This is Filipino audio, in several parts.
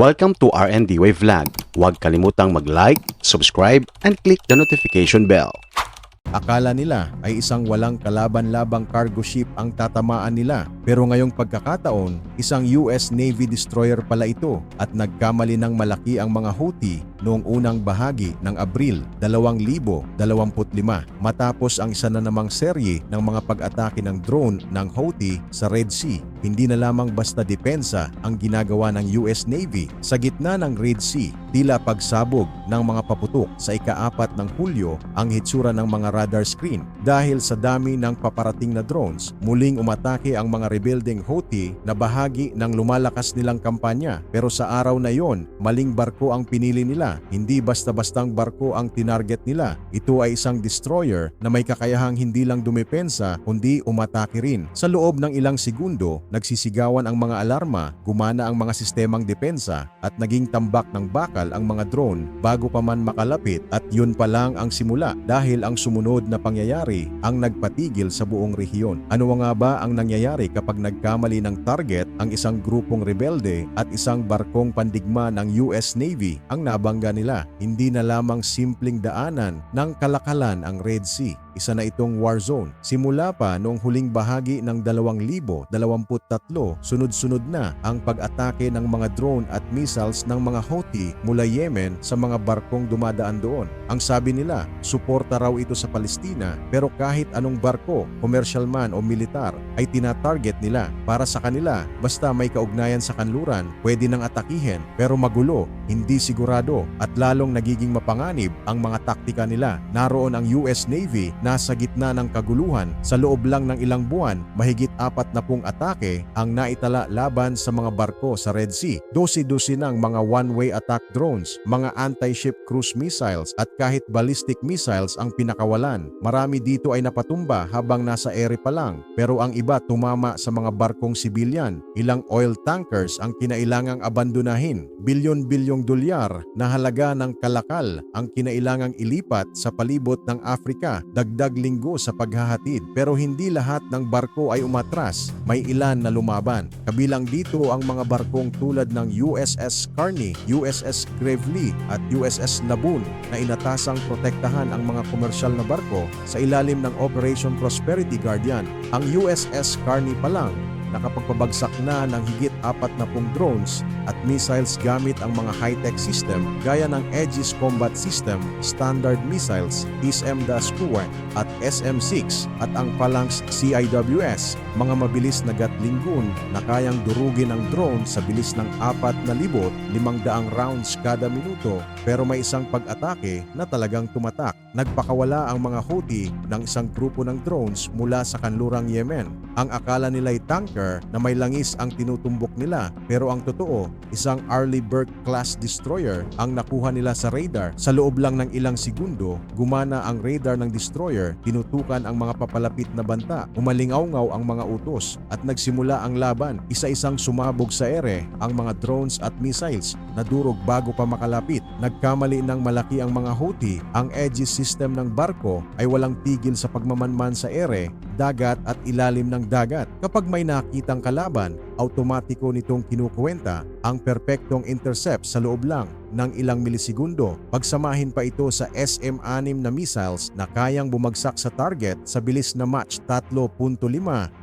Welcome to RND Wave Vlog. Huwag kalimutang mag-like, subscribe, and click the notification bell. Akala nila ay isang walang kalaban-labang cargo ship ang tatamaan nila pero ngayong pagkakataon, isang US Navy destroyer pala ito at nagkamali ng malaki ang mga Houthi noong unang bahagi ng Abril 2025 matapos ang isa na namang serye ng mga pag-atake ng drone ng Houthi sa Red Sea. Hindi na lamang basta depensa ang ginagawa ng US Navy sa gitna ng Red Sea, tila pagsabog ng mga paputok sa ikaapat ng Hulyo ang hitsura ng mga radar screen. Dahil sa dami ng paparating na drones, muling umatake ang mga rebuilding Houthi na bahagi ng lumalakas nilang kampanya. Pero sa araw na yon, maling barko ang pinili nila. Hindi basta-bastang barko ang tinarget nila. Ito ay isang destroyer na may kakayahang hindi lang dumepensa kundi umatake rin. Sa loob ng ilang segundo, nagsisigawan ang mga alarma, gumana ang mga sistemang depensa at naging tambak ng bakal ang mga drone bago pa man makalapit at yun pa lang ang simula dahil ang sumunod na pangyayari ang nagpatigil sa buong rehiyon. Ano nga ba ang nangyayari kapag nagkamali ng target ang isang grupong rebelde at isang barkong pandigma ng US Navy ang nabangga nila? Hindi na lamang simpleng daanan ng kalakalan ang Red Sea. Isa na itong war zone. Simula pa noong huling bahagi ng 2023, sunod-sunod na ang pag-atake ng mga drone at missiles ng mga Houthi mula Yemen sa mga barkong dumadaan doon. Ang sabi nila, suporta raw ito sa Palestina pero kahit anong barko, commercial man o militar, ay tinatarget nila. Para sa kanila, basta may kaugnayan sa kanluran, pwede nang atakihin pero magulo, hindi sigurado at lalong nagiging mapanganib ang mga taktika nila. Naroon ang US Navy nasa gitna ng kaguluhan sa loob lang ng ilang buwan, mahigit apat na pung atake ang naitala laban sa mga barko sa Red Sea. Dosi-dosi ng mga one-way attack drones, mga anti-ship cruise missiles at kahit ballistic missiles ang pinakawalan. Marami dito ay napatumba habang nasa ere pa lang pero ang iba tumama sa mga barkong sibilyan. Ilang oil tankers ang kinailangang abandonahin. Bilyon-bilyong dolyar na halaga ng kalakal ang kinailangang ilipat sa palibot ng Afrika. Dagdag linggo sa paghahatid pero hindi lahat ng barko ay umatras. May ilan na lumaban. Kabilang dito ang mga barkong tulad ng USS Carney, USS Gravely at USS Laboon na inatasang protektahan ang mga komersyal na barko sa ilalim ng Operation Prosperity Guardian. Ang USS Carney pa lang nakapagpabagsak na ng higit apat na pong drones at missiles gamit ang mga high-tech system gaya ng Aegis Combat System, Standard Missiles, ISM-2 at SM-6 at ang Phalanx CIWS, mga mabilis na gatling gun na kayang durugin ang drone sa bilis ng 4,500 rounds kada minuto pero may isang pag-atake na talagang tumatak. Nagpakawala ang mga Houthi ng isang grupo ng drones mula sa kanlurang Yemen. Ang akala nila'y tanker na may langis ang tinutumbok nila pero ang totoo, isang Arleigh Burke class destroyer ang nakuha nila sa radar. Sa loob lang ng ilang segundo, gumana ang radar ng destroyer, tinutukan ang mga papalapit na banta, umalingaw-ngaw ang mga utos at nagsimula ang laban. Isa-isang sumabog sa ere ang mga drones at missiles na durog bago pa makalapit. Nagkamali ng malaki ang mga Houthi, ang Aegis system ng barko ay walang tigil sa pagmamanman sa ere, dagat at ilalim ng dagat. Kapag may nakitang kalaban, automatiko nitong kinukuwenta ang perpektong intercept sa loob lang ng ilang milisegundo. Pagsamahin pa ito sa SM-6 na missiles na kayang bumagsak sa target sa bilis na Mach 3.5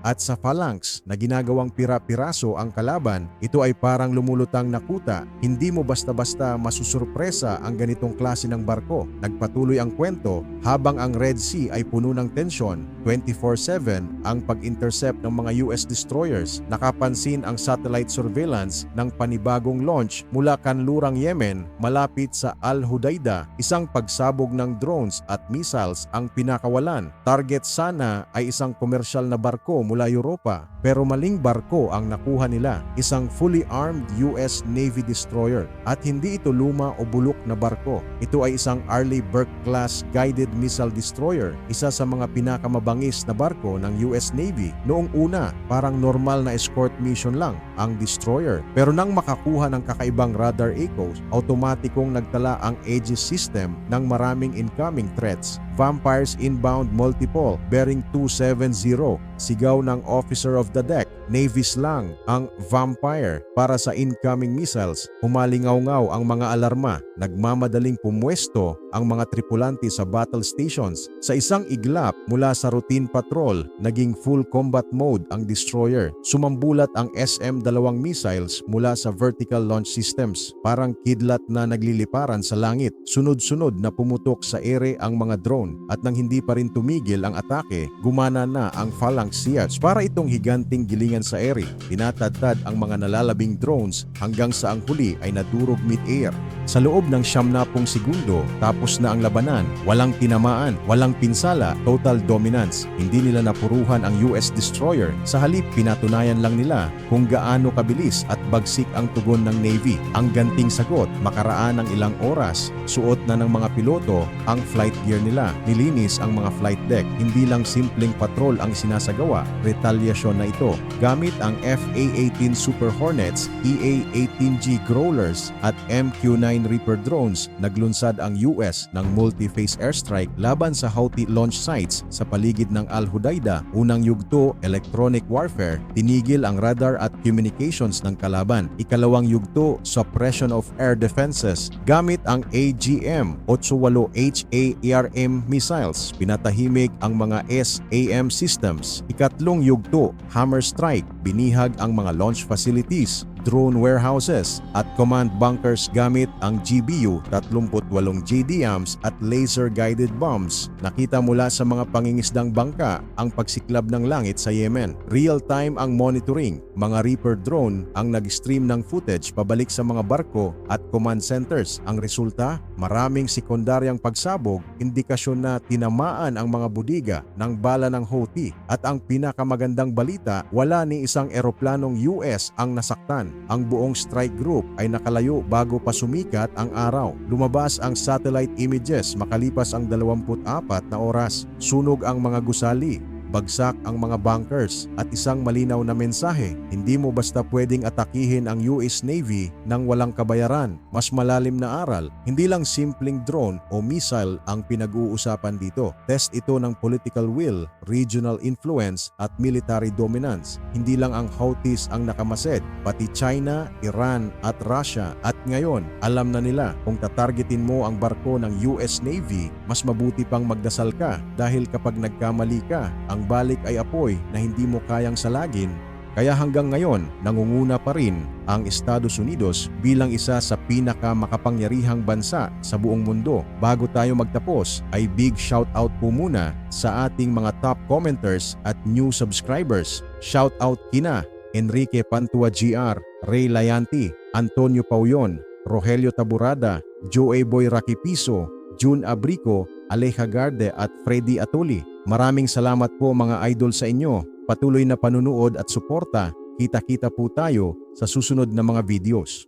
at sa Phalanx na ginagawang pira-piraso ang kalaban, ito ay parang lumulutang na kuta. Hindi mo basta-basta masusurpresa ang ganitong klase ng barko. Nagpatuloy ang kwento habang ang Red Sea ay puno ng tensyon 24-7 ang pag-intercept ng mga US destroyers. Nakapansin ang satellite surveillance ng panibagong launch mula kanlurang Yemen malapit sa Al-Hudaida. Isang pagsabog ng drones at missiles ang pinakawalan. Target sana ay isang komersyal na barko mula Europa pero maling barko ang nakuha nila. Isang fully armed US Navy destroyer at hindi ito luma o bulok na barko. Ito ay isang Arleigh Burke class guided missile destroyer, isa sa mga pinakamabangis na barko ng US Navy. Noong una, parang normal na escort mission lang ang destroyer. Pero nang makakuha ng kakaibang radar echoes, automatikong nagtala ang Aegis system ng maraming incoming threats. Vampires inbound multiple bearing 270, sigaw ng officer of the deck Navy slang ang vampire para sa incoming missiles. Humalingaw-ngaw ang mga alarma, nagmamadaling pumwesto ang mga tripulante sa battle stations. Sa isang iglap mula sa routine patrol, naging full combat mode ang destroyer. Sumambulat ang SM-2 missiles mula sa vertical launch systems. Parang kidlat na nagliliparan sa langit. Sunod-sunod na pumutok sa ere ang mga drone at nang hindi pa rin tumigil ang atake, gumana na ang phalanx siege para itong higanting gilingan sa ere. Tinatadtad ang mga nalalabing drones hanggang sa ang huli ay nadurog mid-air. Sa loob ng siyam na pong segundo, tapos na ang labanan, walang tinamaan, walang pinsala, total dominance. Hindi nila napuruhan ang US destroyer. Sa halip, pinatunayan lang nila kung gaano kabilis at bagsik ang tugon ng Navy. Ang ganting sagot, makaraan ng ilang oras, suot na ng mga piloto ang flight gear nila. Nilinis ang mga flight deck. Hindi lang simpleng patrol ang sinasagawa, retaliasyon na ito. Gamit ang FA-18 Super Hornets, EA-18G Growlers at MQ-9 Reaper drones, naglunsad ang US ng multi-phase airstrike laban sa Houthi launch sites sa paligid ng Al Hudaida. Unang yugto, electronic warfare, tinigil ang radar at communications ng kalaban. Ikalawang yugto, suppression of air defenses gamit ang AGM-88HA ARM missiles. Pinatahimik ang mga SAM systems. Ikatlong yugto, hammer strike, binihag ang mga launch facilities drone warehouses at command bunkers gamit ang GBU 38 JDAMs at laser-guided bombs. Nakita mula sa mga pangingisdang bangka ang pagsiklab ng langit sa Yemen. Real-time ang monitoring. Mga Reaper drone ang nag-stream ng footage pabalik sa mga barko at command centers. Ang resulta, maraming sekundaryang pagsabog, indikasyon na tinamaan ang mga budiga ng bala ng Houthi. At ang pinakamagandang balita, wala ni isang eroplanong US ang nasaktan. Ang buong strike group ay nakalayo bago pa sumikat ang araw. Lumabas ang satellite images makalipas ang 24 na oras. Sunog ang mga gusali. Bagsak ang mga bunkers at isang malinaw na mensahe, hindi mo basta pwedeng atakihin ang US Navy nang walang kabayaran. Mas malalim na aral, hindi lang simpleng drone o missile ang pinag-uusapan dito. Test ito ng political will, regional influence at military dominance. Hindi lang ang Houthis ang nakamasid, pati China, Iran at Russia. At ngayon, alam na nila kung tatargetin mo ang barko ng US Navy, mas mabuti pang magdasal ka dahil kapag nagkamali ka, ang balik ay apoy na hindi mo kayang salagin. Kaya hanggang ngayon, nangunguna pa rin ang Estados Unidos bilang isa sa pinakamakapangyarihang bansa sa buong mundo. Bago tayo magtapos, ay big shout out po muna sa ating mga top commenters at new subscribers. Shout out kina Enrique Pantua GR, Ray Layanti, Antonio Pauyon, Rogelio Taburada, Joey Boy Rakipiso, June Abrico, Aleja Garde at Freddy Atuli. Maraming salamat po mga idol sa inyo. Patuloy na panunood at suporta. Kita-kita po tayo sa susunod na mga videos.